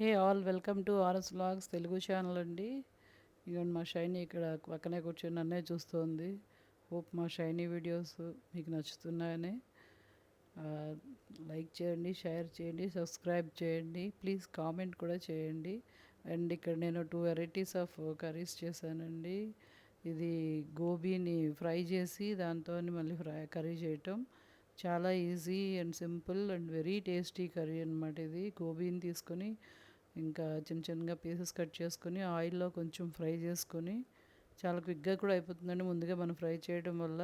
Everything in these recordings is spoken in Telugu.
Hey all welcome to RS vlogs Telugu channel అండి. ఇదిగోండి మా షైనీ ఇక్కడ పక్కనే కూర్చొని నన్నే చూస్తోంది. హోప్ మా షైనీ వీడియోస్ మీకు నచ్చుతున్నాయని. లైక్ చేయండి షేర్ చేయండి సబ్స్క్రైబ్ చేయండి ప్లీజ్ కామెంట్ కూడా చేయండి. అండ్ ఇక్కడ నేను టూ వెరైటీస్ ఆఫ్ కర్రీస్ చేశానండి. ఇది గోబీని ఫ్రై చేసి దాంతో మళ్ళీ ఫ్రై కర్రీ చేయటం. చాలా easy and simple and very tasty curry అనమాట ఇది. గోబీని తీసుకొని ఇంకా చిన్న చిన్నగా పీసెస్ కట్ చేసుకొని ఆయిల్లో కొంచెం ఫ్రై చేసుకొని చాలా క్విక్గా కూడా అయిపోతుందండి. ముందుగా మనం ఫ్రై చేయడం వల్ల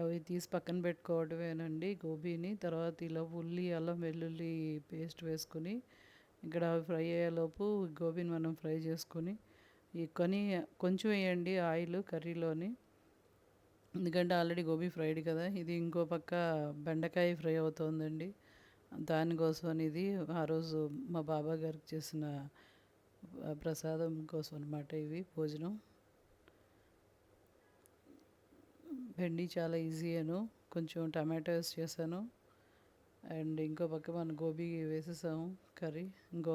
అవి తీసి పక్కన పెట్టుకోవడమేనండి గోబీని. తర్వాత ఇలా ఉల్లి అల్లం వెల్లుల్లి పేస్ట్ వేసుకొని ఇక్కడ అవి ఫ్రై అయ్యేలోపు గోబీని మనం ఫ్రై చేసుకొని ఈ కొని కొంచెం వేయండి ఆయిల్ కర్రీలోని. ఎందుకంటే ఆల్రెడీ గోబీ ఫ్రైడ్ కదా ఇది ఇంకో పక్క బెండకాయ ఫ్రై అవుతోందండి. దానికోసం అని ఇది ఆ రోజు మా బాబా గారికి చేసిన ప్రసాదం కోసం అనమాట ఇవి భోజనం. బెండి చాలా ఈజీ అను కొంచెం టమాటోస్ చేశాను. అండ్ ఇంకో పక్క మన గోబీ వేసేసాము కర్రీ. ఇంకో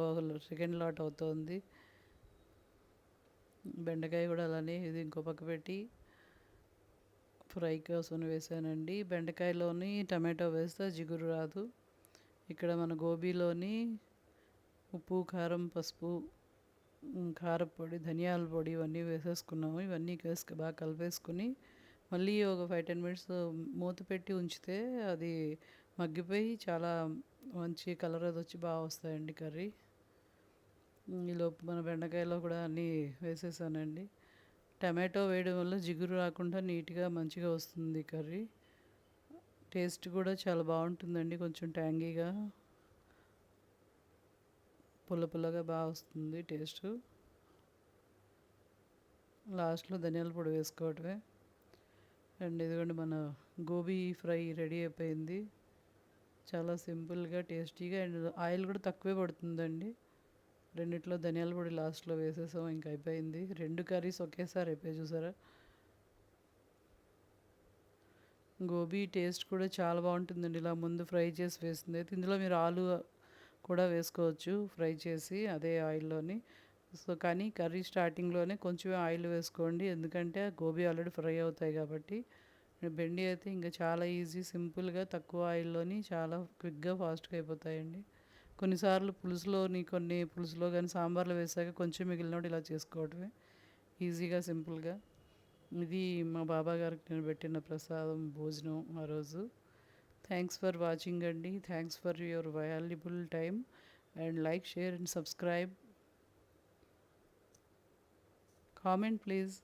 సెకండ్ లాట్ అవుతోంది. బెండకాయ కూడా అలానే ఇది ఇంకో పక్క పెట్టి ఫ్రై కోసం వేసానండి. బెండకాయలోని టమాటో వేస్తే జిగురు రాదు. ఇక్కడ మన గోబీలోని ఉప్పు కారం పసుపు కారపొడి ధనియాల పొడి ఇవన్నీ వేసేసుకున్నాము. ఇవన్నీ వేసుకు బాగా కలిపేసుకుని మళ్ళీ ఒక ఫైవ్ టెన్ మినిట్స్ మూత పెట్టి ఉంచితే అది మగ్గిపోయి చాలా మంచి కలర్ అది వచ్చి బాగా వస్తాయండి కర్రీ. ఈలోపు మన బెండకాయలో కూడా అన్నీ వేసేసానండి. టమాటో వేయడం వల్ల జిగురు రాకుండా నీట్గా మంచిగా వస్తుంది కర్రీ. టేస్ట్ కూడా చాలా బాగుంటుందండి కొంచెం ట్యాంగీగా. పుల్ల పుల్లగా బాగా వస్తుంది టేస్ట్. లాస్ట్లో ధనియాల పొడి వేసుకోవటమే. అండ్ ఇదిగోండి మన గోబీ ఫ్రై రెడీ అయిపోయింది. చాలా సింపుల్గా టేస్టీగా అండ్ ఆయిల్ కూడా తక్కువే పడుతుందండి. రెండిట్లో ధనియాల పొడి లాస్ట్లో వేసేసాం ఇంకా అయిపోయింది. రెండు కర్రీస్ ఒకేసారి అయిపోయి చూసారా? గోబీ టేస్ట్ కూడా చాలా బాగుంటుందండి. ఇలా ముందు ఫ్రై చేసి వేస్తుంది అయితే ఇందులో మీరు ఆలు కూడా వేసుకోవచ్చు ఫ్రై చేసి అదే ఆయిల్లోని. సో కానీ కర్రీ స్టార్టింగ్లోనే కొంచెం ఆయిల్ వేసుకోండి. ఎందుకంటే గోబీ ఆల్రెడీ ఫ్రై అవుతాయి కాబట్టి. బెండి అయితే ఇంకా చాలా ఈజీ సింపుల్గా తక్కువ ఆయిల్లోని చాలా క్విక్గా ఫాస్ట్గా అయిపోతాయండి. కొన్నిసార్లు పులుసులోని కొన్ని పులుసులో కానీ సాంబార్లో వేసాక కొంచెం మిగిలినప్పుడు ఇలా చేసుకోవటమే. ఈజీగా సింపుల్గా. ఇది మా బాబా గారికి నేను పెట్టిన ప్రసాదం భోజనం ఆ రోజు. థ్యాంక్స్ ఫర్ వాచింగ్ అండి. Thanks for your valuable time and like share and subscribe comment please